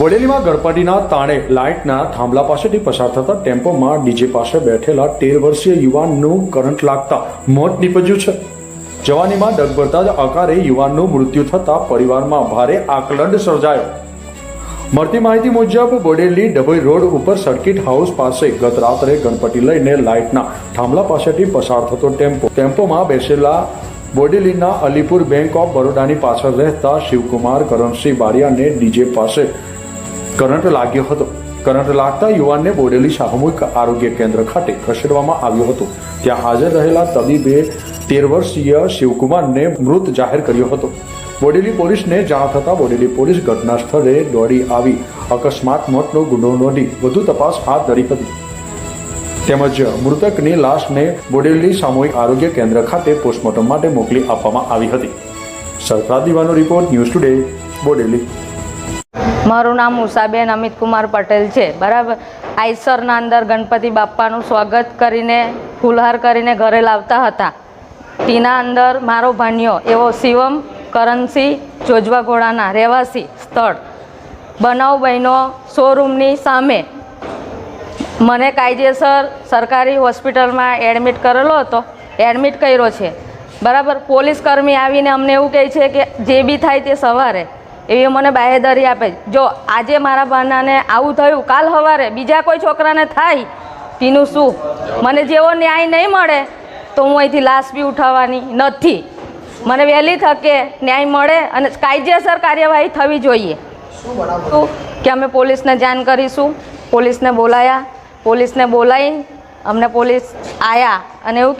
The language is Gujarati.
બોડેલીમાં ગણપતિના તાણે લાઇટના થાંભલા પાસેથી પસાર થતા ટેમ્પોમાં ડીજે પાસે બેઠેલા તેર વર્ષીય યુવાનનું કરંટ લાગતા મોત નીપજ્યું છે. જવાનીમાં ડગભરતા જ આકારે યુવાનનું મૃત્યુ થતા પરિવારમાં ભારે આકલંડ સર્જાયો. મળતી માહિતી મુજબ બોડેલી ડભોઈ રોડ ઉપર સર્કિટ હાઉસ પાસે ગત રાત્રે ગણપતિ લઈને લાઇટના થાંભલા પાસેથી પસાર થતો ટેમ્પો. ટેમ્પોમાં બેસેલા બોડેલીના અલીપુર બેંક ઓફ બરોડાની પાછળ રહેતા શિવકુમાર કરણસિંહ બારિયાને ડીજે પાસે કરંટ લાગ્યો હતો. કરંટ લાગતા યુવાનને બોડેલી સામૂહિક આરોગ્ય કેન્દ્ર ખાતે ખસેડવામાં આવ્યો હતો. ત્યાં હાજર રહેલા તબીબે તેર વર્ષીય શિવકુમારને મૃત જાહેર કર્યો હતો. બોડેલી પોલીસને જાણ થતાં બોડેલી પોલીસ ઘટના સ્થળે દોડી આવી. અકસ્માત, મોતનો ગુનો નોંધી વધુ તપાસ હાથ ધરી હતી. તેમજ મૃતકની લાશને બોડેલી સામૂહિક આરોગ્ય કેન્દ્ર ખાતે પોસ્ટમોર્ટમ માટે મોકલી આપવામાં આવી હતી. સરફરાદ દીવાનો રિપોર્ટ ન્યૂઝ ટુડે, બોડેલી. મારું નામ ઉષાબેન અમિત કુમાર પટેલ છે. બરાબર? આઈસરના અંદર ગણપતિ બાપ્પાનું સ્વાગત કરીને, ફૂલહાર કરીને ઘરે લાવતા હતા. તેના અંદર મારો ભાણિયો એવો શિવમ, કરણસિંહ જોજવા ઘોડાના રહેવાસી સ્થળ. બનાવ બહેનો, શોરૂમની સામે. મને કાયદેસર સરકારી હોસ્પિટલમાં એડમિટ કરેલો હતો. એડમિટ કર્યો છે. બરાબર? પોલીસ કર્મી આવીને અમને એવું કહે છે કે જે બી થાય તે સવારે. એવી મને બાહેધરી આપે જો આજે મારા ભાનાને આવું થયું, કાલ સવારે બીજા કોઈ છોકરાને થાય, તેનું શું? મને જેવો ન્યાય નહીં મળે, તો હું અહીંથી લાશ બી ઉઠાવવાની નથી. મને વહેલી થકે ન્યાય મળે અને કાયદેસર કાર્યવાહી થવી જોઈએ. શું? કે અમે પોલીસને જાણ કરીશું. પોલીસને બોલાયા. પોલીસને બોલાવી અમને પોલીસ આવ્યા અને એવું